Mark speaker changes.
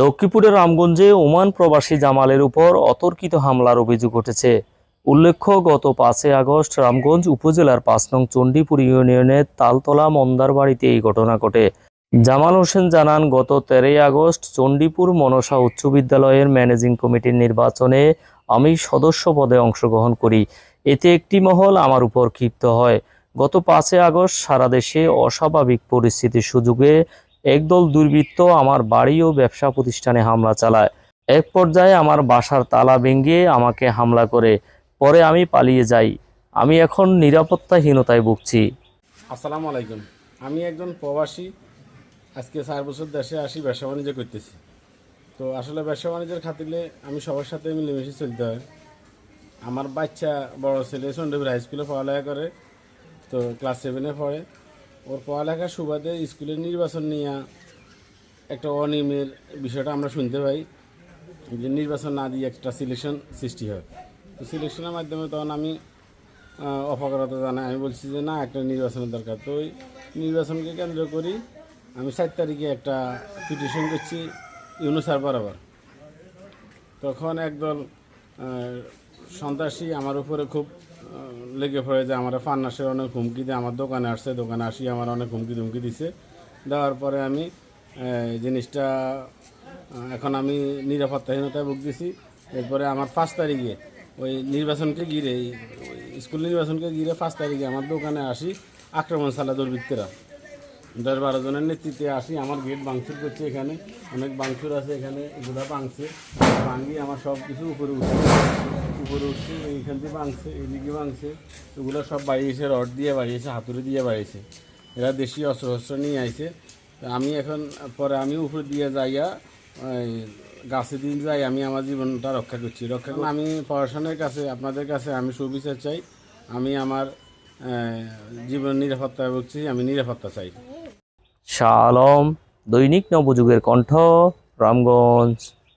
Speaker 1: লক্ষ্মীপুরের রামগঞ্জে ওমান প্রবাসী জামালের উপর অতর্কিত হামলার অভিযোগ উঠেছে। উল্লেখ্য, গত পাঁচই আগস্ট রামগঞ্জ উপজেলার পাঁচ নং চণ্ডীপুর ইউনিয়নের তালতলা মন্দার বাড়িতে এই ঘটনা ঘটে। জামাল হোসেন জানান, গত তেরোই আগস্ট চণ্ডীপুর মনসা উচ্চ বিদ্যালয়ের ম্যানেজিং কমিটির নির্বাচনে আমি সদস্য পদে অংশগ্রহণ করি। এতে একটি মহল আমার উপর ক্ষিপ্ত হয়। গত পাঁচই আগস্ট সারা দেশে অস্বাভাবিক পরিস্থিতির সুযোগে একদল দুর্বৃত্ত আমার বাড়ি ও ব্যবসা প্রতিষ্ঠানে হামলা চালায়। এক পর্যায়ে আমার বাসার তালা ভেঙে আমাকে হামলা করে, পরে আমি পালিয়ে যাই। আমি এখন নিরাপত্তাহীনতায় ভুগছি।
Speaker 2: আসসালামু আলাইকুম। আমি একজন প্রবাসী। আজকে চার বছর দেশে আসি, ব্যবসা বাণিজ্য করতেছি। তো আসলে ব্যবসা বাণিজ্যের খাতিলে আমি সবার সাথে মিলেমিশে চলতে হয়। আমার বাচ্চা, বড় ছেলে সন্ডেপুর হাই স্কুলে পড়ালেখা করে, তো ক্লাস সেভেনে পড়ে। ওর পড়ালেখার সুবাদে স্কুলের নির্বাচন নিয়ে একটা অনিয়মের বিষয়টা আমরা শুনতে পাই যে নির্বাচন না দিয়ে একটা সিলেকশন সৃষ্টি হয়। তো সিলেকশনের মাধ্যমে তখন আমি আহ, অপকারতা জানাই। আমি বলছি যে না একটা নির্বাচনের দরকার। তো ওই নির্বাচনকে কেন্দ্র করি আমি সাত তারিখে একটা পিটিশন করছি ইউনুসার বরাবর। তখন একদল সন্ত্রাসী আমার উপরে খুব লেগে পড়ে যে আমার ফান্নাসের অনেক হুমকি দিয়ে আমার দোকানে আসছে, দোকানে আসি আমার অনেক হুমকি ধুমকি দিছে। দেওয়ার পরে আমি জিনিসটা এখন আমি নিরাপত্তাহীনতায় ভুগতেছি। এরপরে আমার পাঁচ তারিখে ওই নির্বাচনকে ঘিরে স্কুল নির্বাচনকে ঘিরে পাঁচ তারিখে আমার দোকানে আসি আক্রমণ চালা দুর্বৃত্তরা। দশ বারো জনের নেতৃত্বে আসি, আমার গেট ভাঙচুর করছে এখানে, অনেক ভাঙচুর আছে এখানে এগুলো ভাঙছে ভাঙি আমার সব কিছু উপরে উঠছে। উপরে উঠছে, এইখান থেকে ভাঙছে, এইদিকে ভাঙছে, এগুলো সব বাড়িয়েছে, রড দিয়ে বাড়িয়েছে, হাতুড়ি দিয়ে বাড়িয়েছে। এরা দেশি অস্ত্র শস্ত্র নিয়ে আইছে। আমি এখন, পরে আমি উপর দিয়ে যাইয়া গাছে দিন যাই, আমি আমার জীবনটা রক্ষা করছি। রক্ষা করে আমি প্রশাসনের কাছে, আপনাদের কাছে আমি সুবিচার চাই। আমি আমার জীবন নিরাপত্তা বলছি আমি নিরাপত্তা চাই।
Speaker 1: শাহ আলম দৈনিক নবযুগের কণ্ঠ রামগঞ্জ।